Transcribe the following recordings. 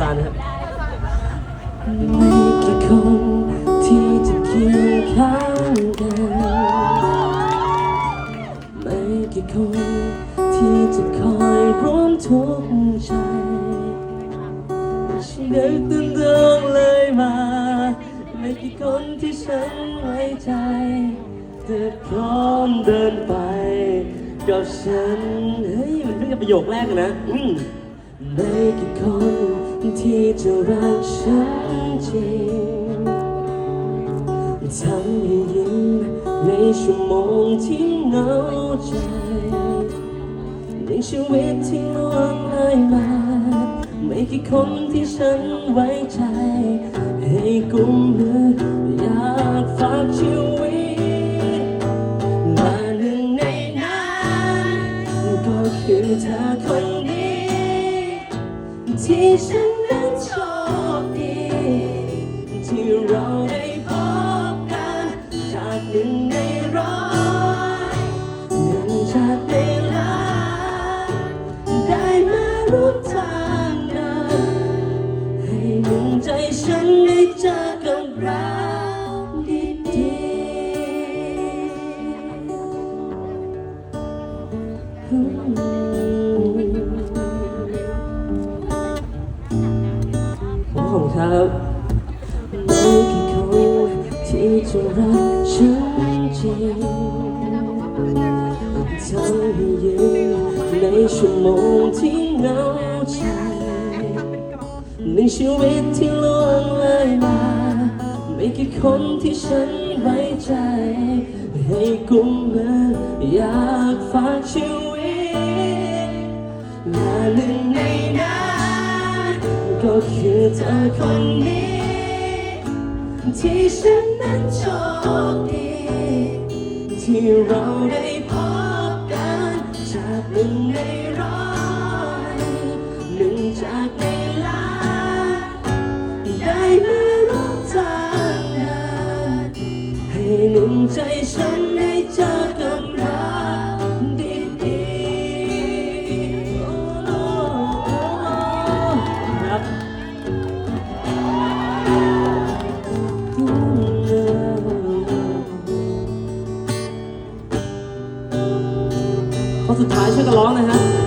ซานนะครับไม่กี่คนที่จะเคียงข้างกันไม่กี่คนที่จะคอยร่วมทุกข์ใจฉันนึกตึงเดิงเลยมาไม่กี่คนที่ฉันไว้ใจจะพร้อมเดินไปกับฉันเฮ้ยมันเพิ่งจะประโยคแรกนะไม่กี่คน ที่จะรักฉันจริงทำให้ยิ้มในชั่วโมงที่เหงาใจในชีวิตที่ล่วงเลยมาไม่กี่คนที่ฉันไว้ใจ ให้กุมมืออยากฝากชีวิตและหนึ่งในนั้นก็คือเธอคนนี้ที่ฉัน ที่เราได้พบกันจากหนึ่งในร้อยหนึ่งจากในล้านได้มาร่วมทางเดินให้หนึ่งใจฉันได้เจอกับเราดีๆขอบคุณครับ ที่จะรักฉันจริงทำให้ยืนในชั่วโมงที่เหงาใจในชีวิตที่ล่วงเลยมาไม่กี่คนที่ฉันไว้ใจ ให้กุมมืออยากฝากชีวิตและหนึ่งในนั้นก็คือเธอคนนี้ ที่ฉันนั้นโชคดี ที่เราได้พบกันจากหนึ่งในร้อยหนึ่งจากในล้านได้มาร่วมทางเดินให้หนึ่งใจฉัน ข้อสุดท้ายช่วยกันร้องนะฮะและ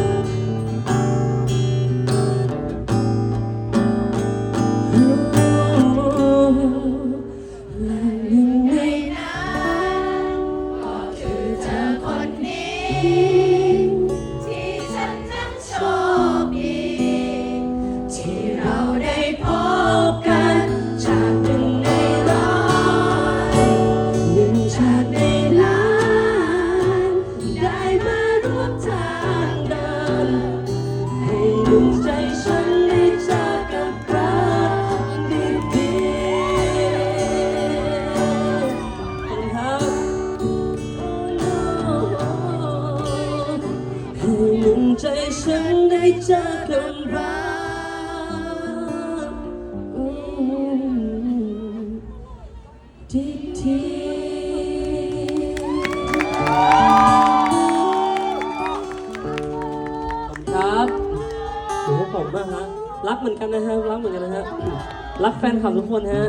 ได้เจอกับรักดีๆขอบคุณครับโหผมมากฮะ รักเหมือนกันนะฮะ รักเหมือนกันนะฮะ รักแฟนคลับทุกคนฮะ